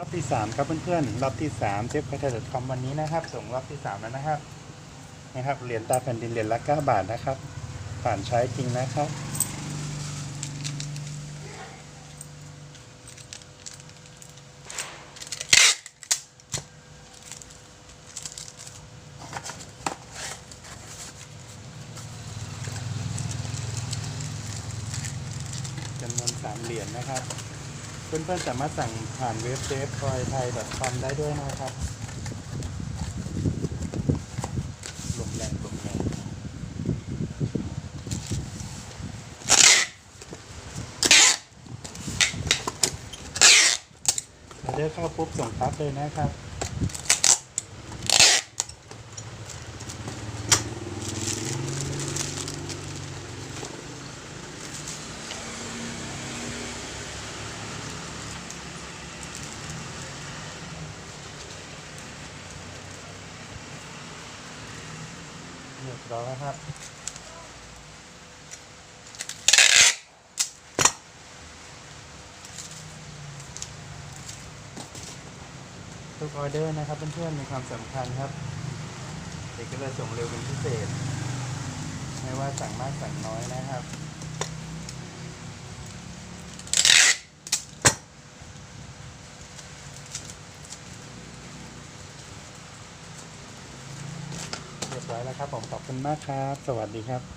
รอบที่สามครับเพื่อนๆรอบที่สามเชฟคาเทอร์คอมวันนี้นะครับ ส่งรอบที่สามแล้วนะครับนะครับเหรียญตาแผ่นดินเหรียญละเก้าบาทนะครับ ผ่านใช้จริงนะครับจำนวนสามเหรียญนะครับ เพื่อนๆสามารถสั่งผ่านเว็บเซฟคอยไทย .com ได้ด้วยนะครับลมแรงลมแรงออเดอร์เข้าปุ๊บส่งปั๊บเลยนะครับ เรียบร้อยครับ ทุกออเดอร์นะครับเพื่อนๆมีความสำคัญครับ เด็กก็จะส่งเร็วเป็นพิเศษ ไม่ว่าสั่งมากสั่งน้อยนะครับ บร้อยแล้วครับผมขอบคุณมากครับ สวัสดีครับ